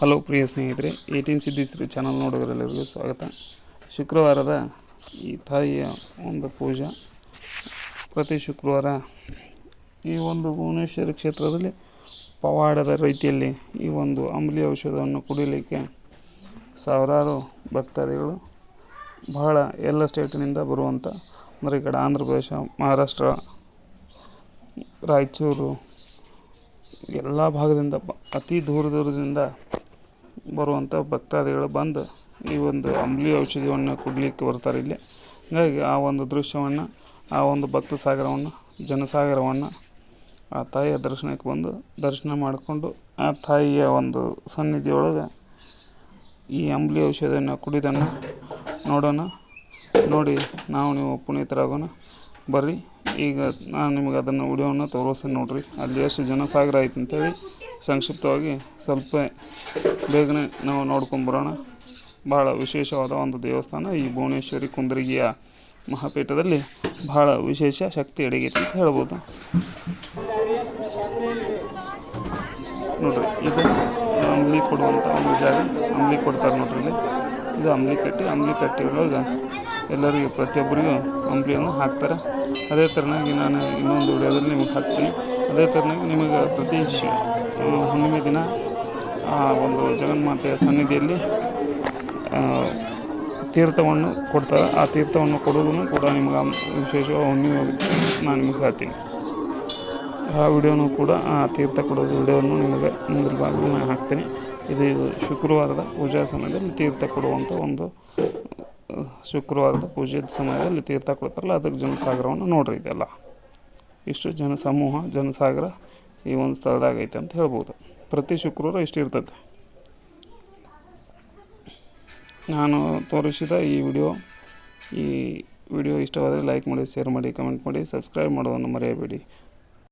Hello ಪ್ರಿಯ ಸ್ನೇಹಿತರೆ eighteen ಸಿದ್ದಿಸ್ರಿ channel ನೋಡೋದರಲ್ಲಿ ಸ್ವಾಗತ. ಶುಕ್ರವಾರದ ಈ ತಾಯಿಯ ಒಂದು ಪೂಜಾ. ಪ್ರತಿ ಶುಕ್ರವಾರ ಈ ಒಂದು ಭುವನೇಶ್ವರಿ ಕ್ಷೇತ್ರದಲ್ಲಿ ಪವಾಡದ ರೀತಿಯಲ್ಲಿ ಈ ಒಂದು ಅಂಬಲಿ ಔಷಧವನ್ನು ಕುಡಿಯಲಿಕ್ಕೆ ಸಾವಿರಾರು ಭಕ್ತಾದಿಗಳು ಬಹಳ ಎಲ್ಲ ಸ್ಟೇಟಿನಿಂದ ಬರುವಂಥ ಅಂದರೆ ಈ ಕಡೆ ಆಂಧ್ರ ಪ್ರದೇಶ, ಮಹಾರಾಷ್ಟ್ರ, ರಾಯಚೂರು, ಎಲ್ಲ ಭಾಗದಿಂದ ಅತಿ ದೂರ ದೂರದಿಂದ ಬರುವಂಥ ಭಕ್ತಾದಿಗಳು ಬಂದು ಈ ಒಂದು ಅಂಬ್ಲಿ ಔಷಧಿಯನ್ನು ಕುಡಲಿಕ್ಕೆ ಬರ್ತಾರೆ ಇಲ್ಲಿ. ಹಾಗಾಗಿ ಆ ಒಂದು ದೃಶ್ಯವನ್ನು, ಆ ಒಂದು ಭಕ್ತ ಸಾಗರವನ್ನು, ಜನಸಾಗರವನ್ನು ಆ ತಾಯಿಯ ದರ್ಶನಕ್ಕೆ ಬಂದು ದರ್ಶನ ಮಾಡಿಕೊಂಡು ಆ ತಾಯಿಯ ಒಂದು ಸನ್ನಿಧಿಯೊಳಗೆ ಈ ಅಂಬ್ಲಿ ಔಷಧಿಯನ್ನು ಕುಡಿದನ್ನು ನೋಡೋಣ. ನೋಡಿ, ನಾವು ನೀವು ಪುನೀತರಾಗೋಣ. ಬರ್ರಿ. ಈಗ ನಾನು ನಿಮಗೆ ಅದನ್ನು ವಿಡಿಯೋವನ್ನು ತೋರಿಸ್ತೀನಿ ನೋಡ್ರಿ. ಅಲ್ಲಿ ಎಷ್ಟು ಜನಸಾಗರ ಐತೆ ಅಂತೇಳಿ ಸಂಕ್ಷಿಪ್ತವಾಗಿ ಸ್ವಲ್ಪ ಬೇಗನೆ ನಾವು ನೋಡ್ಕೊಂಬರೋಣ ಭಾಳ ವಿಶೇಷವಾದ ಒಂದು ದೇವಸ್ಥಾನ ಈ ಭುವನೇಶ್ವರಿ ಕುಂದರಗಿಯ ಮಹಾಪೀಠದಲ್ಲಿ ಭಾಳ ವಿಶೇಷ ಶಕ್ತಿ ಅಡಗೈತೆ ಅಂತ ಹೇಳ್ಬೋದು. ನೋಡ್ರಿ, ಇದು ಅಂಬ್ಲಿ ಕೊಡುವಂಥ ಒಂದು ಜಾಗ. ಅಂಬ್ಲಿ ಕೊಡ್ತಾರೆ ನೋಡ್ರಿ ಇಲ್ಲಿ. ಇದು ಅಂಬ್ಲಿ ಕಟ್ಟಿ ಅಂಬ್ಲಿ ಕಟ್ಟಿ ಒಳಗೆ ಎಲ್ಲರಿಗೂ, ಪ್ರತಿಯೊಬ್ಬರಿಗೂ ಅಂಬ್ಲಿಯನ್ನು ಹಾಕ್ತಾರೆ. ಅದೇ ಥರನಾಗಿ ನಾನು ಇನ್ನೊಂದು ವಿಡಿಯೋದಲ್ಲಿ ನಿಮಗೆ ಹಾಕ್ತೀನಿ. ಅದೇ ಥರನಾಗಿ ನಿಮಗೆ ಪ್ರತಿ ಹುಣ್ಣಿಮೆ ದಿನ, ಆ ಒಂದು ಜಗನ್ಮಾತೆಯ ಸನ್ನಿಧಿಯಲ್ಲಿ ತೀರ್ಥವನ್ನು ಕೊಡ್ತಾರೆ. ಆ ತೀರ್ಥವನ್ನು ಕೊಡೋದನ್ನು ಕೂಡ ನಿಮಗೆ ವಿಶೇಷವಾಗಿ ಹುಣ್ಣಿಮೆ ನಾನು ನಿಮಗೆ ಹೇಳ್ತೀನಿ. ಆ ವಿಡಿಯೋನು ಕೂಡ ಆ ತೀರ್ಥ ಕೊಡೋದು ವಿಡಿಯೋವನ್ನು ನಿಮಗೆ ಮುಂದಿನ ಭಾಗದಲ್ಲಿ ನಾನು ಹಾಕ್ತೀನಿ. ಇದು ಶುಕ್ರವಾರದ ಪೂಜಾ ಸಮಯದಲ್ಲಿ ತೀರ್ಥ ಕೊಡುವಂಥ ಒಂದು, ಶುಕ್ರವಾರದ ಪೂಜೆಯ ಸಮಯದಲ್ಲಿ ತೀರ್ಥ ಕೊಡ್ತಾರಲ್ಲ, ಅದಕ್ಕೆ ಜನಸಾಗರವನ್ನು ನೋಡ್ರಿ ಇದೆಲ್ಲ. ಇಷ್ಟು ಜನ ಸಮೂಹ ಜನಸಾಗರ. ಈ ಒಂದು ಸ್ಥಳದಾಗ ಐತೆ ಅಂತ ಹೇಳ್ಬೋದು. ಪ್ರತಿ ಶುಕ್ರವಾರ ಇಷ್ಟು ಇರ್ತೈತೆ. ನಾನು ತೋರಿಸಿದ ಈ ವಿಡಿಯೋ ಈ ವಿಡಿಯೋ ಇಷ್ಟವಾದರೆ ಲೈಕ್ ಮಾಡಿ ಶೇರ್ ಮಾಡಿ ಕಮೆಂಟ್ ಮಾಡಿ ಸಬ್ಸ್ಕ್ರೈಬ್ ಮಾಡೋದನ್ನು ಮರೆಯಬೇಡಿ.